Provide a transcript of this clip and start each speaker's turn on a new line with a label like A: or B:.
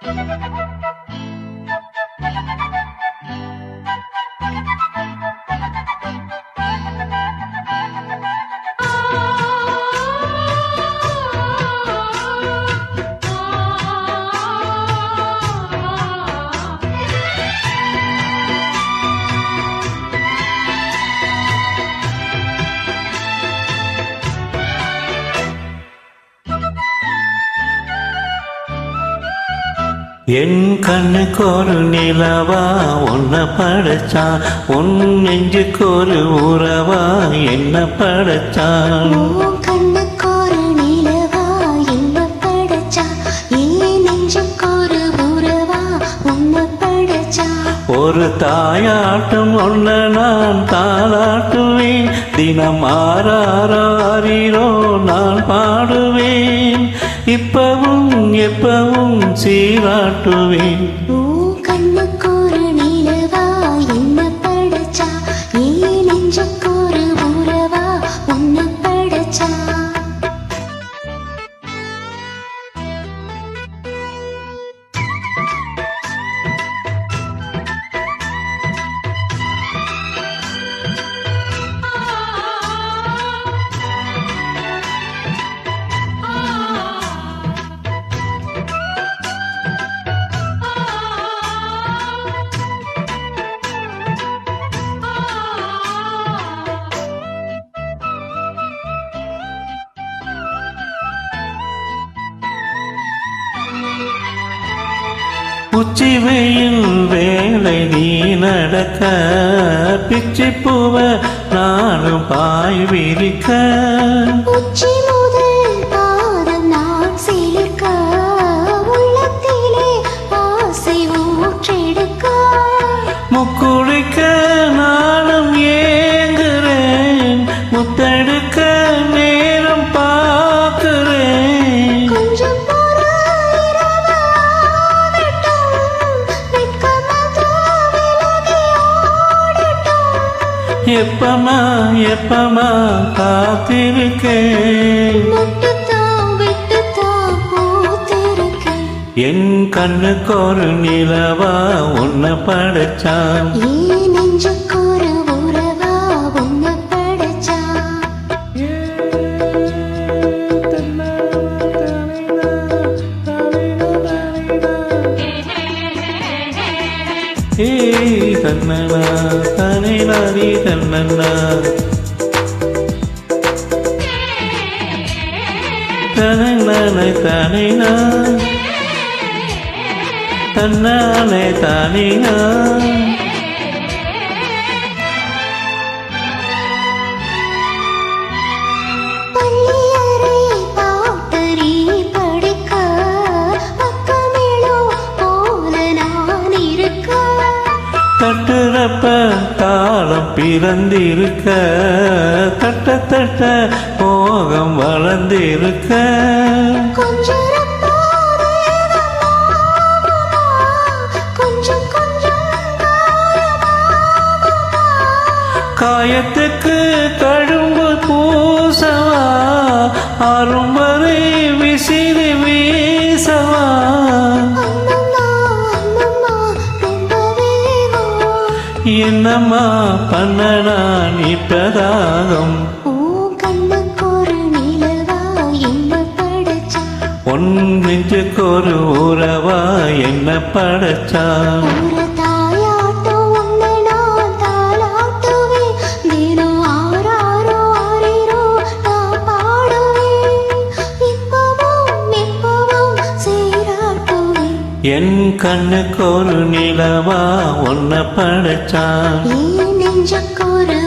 A: Música என் கண்ணுக்கு ஒரு நிலவா உன்னை படைச்சான் உன் நெஞ்சுக்கு ஒரு உறவா என்ன படைச்சான் ஒரு தாயாட்டும் ஒன்ன நான் தாளாட்டுவேன். தினம் ஆறாரோ நான் பாடுவேன். இப்பவும் எப்பவும் சீராட்டுவேன். உச்சி வெயில் வேலை நீ நடக்க பிச்சி பூவ நானும் பாய் விரிக்க. எப்பமா எப்பமா காத்திருக்கேன். என் கண்ணுக்கு ஒரு நிலவா உன்னை படைச்சான் தன்னனா தானே நாரி தன்னன்னா தனநானே தானேனா தன்னானே தானேனா பிறந்திருக்க தட்ட தட்ட மோகம் வளர்ந்திருக்க. காயத்துக்கு கழும்பு பூசவா வரை விசிறி என்னம்மா பண்ணனா
B: படைச்சா?
A: ஒன் நெஞ்சுக்கு ஒரு உறவா என்ன படைச்சான் என் கண்ணுக்கு ஒரு நிலவா ஒன்ன படைச்சான்.
B: நெஞ்சுக்கு ஒரு